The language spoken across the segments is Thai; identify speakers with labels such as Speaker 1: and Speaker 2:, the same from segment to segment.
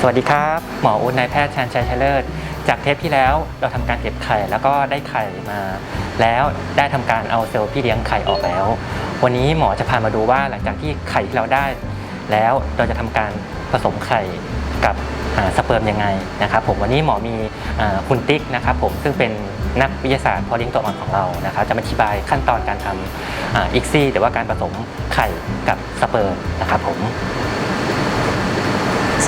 Speaker 1: สวัสดีครับ หมออุนนายแพทย์ชาญชัยชัยเลิศจากเทปที่แล้วเราทำการเก็บไข่แล้วก็ได้ไข่มา แล้วได้ทำการเอาเซลล์พี่เลี้ยงไข่ออกแล้ว วันนี้หมอจะพามาดูว่าหลังจากที่ไข่ที่เราได้ แล้วเราจะทำการผสมไข่กับสเปิร์มยังไงนะครับผมวันนี้หมอมีอคุณติ๊กนะครับผมซึ่งเป็นนักวิทยาศาสตร์พอเลี้ยงตัวอ่อนของเรานะครับจะมาอธิบายขั้นตอนการทำอ่าอีกซี่หรือว่าการผสมไข่กับสเปิร์มนะครับผม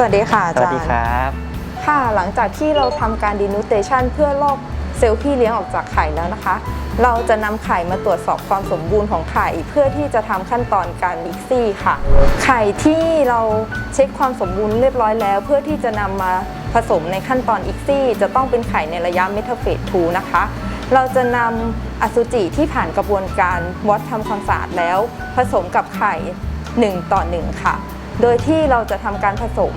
Speaker 2: สวัสดีค่ะอา
Speaker 1: สวั
Speaker 2: จา
Speaker 1: ส
Speaker 2: ร
Speaker 1: ดี
Speaker 2: ย์
Speaker 1: ครับ
Speaker 2: ค่ะหลังจากที่เราทำการดีนูเตชันเพื่อลอกเซลล์พี่เลี้ยงออกจากไข่แล้วนะคะ เราจะนำไข่มาตรวจสอบความสมบูรณ์ของไข่เพื่อที่จะทำขั้นตอนการมิกซี่ค่ะ ไข่ที่เราเช็คความสมบูรณ์เรียบร้อยแล้ว เพื่อที่จะนำมาผสมในขั้นตอนอีกซี่ จะต้องเป็นไข่ในระยะเมทาเฟส2นะคะ เราจะนำอสุจิที่ผ่านกระบวนการวัดทำความสะอาดแล้ว ผสมกับไข่ 1 ต่อ 1 ค่ะ โดยที่เราจะทำการผสม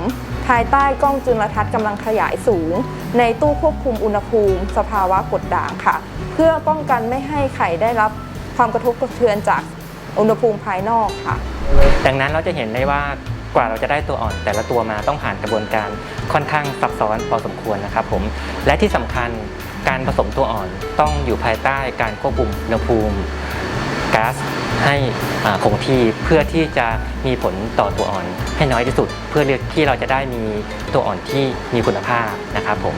Speaker 2: ภายใต้กล้องจุลทรรศน์กำลังขยายสูง ในตู้ควบคุมอุณหภูมิ สภาวะกดด่างค่ะ เพื่อป้องกันไม่ให้ไข่ได้รับความกระทบกระเทือนจากอุณหภูมิภายนอกค่ะ
Speaker 1: ดังนั้นเราจะเห็นได้ว่ากว่าเราจะได้ตัวอ่อนแต่ละตัวมาต้องผ่านกระบวนการค่อนข้างซับซ้อนพอสมควรนะครับผมและที่สำคัญการผสมตัวอ่อนต้องอยู่ภายใต้การควบคุมอุณหภูมิก๊าซ ให้คงที่เพื่อที่จะมีผลต่อตัวอ่อนให้น้อยที่สุด เพื่อที่เราจะได้มีตัวอ่อนที่มีคุณภาพนะครับผม